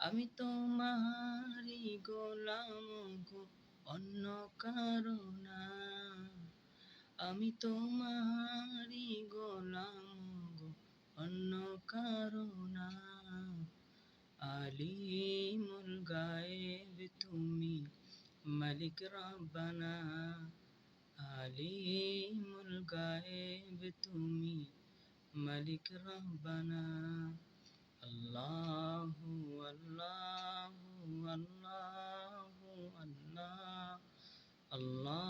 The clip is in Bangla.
আমি তোমারি গোলাম গো, অন্য কারণা আমি তোমারি গোলাম গো, অন্য কারণা আলিমুল গায়েব তুমি মালিক রব্বানা। আলিমুল গায়েব তুমি মালিক রব্বানা। আল্লাহু আল্লাহু আল্লাহু আল্লাহ আল্লাহ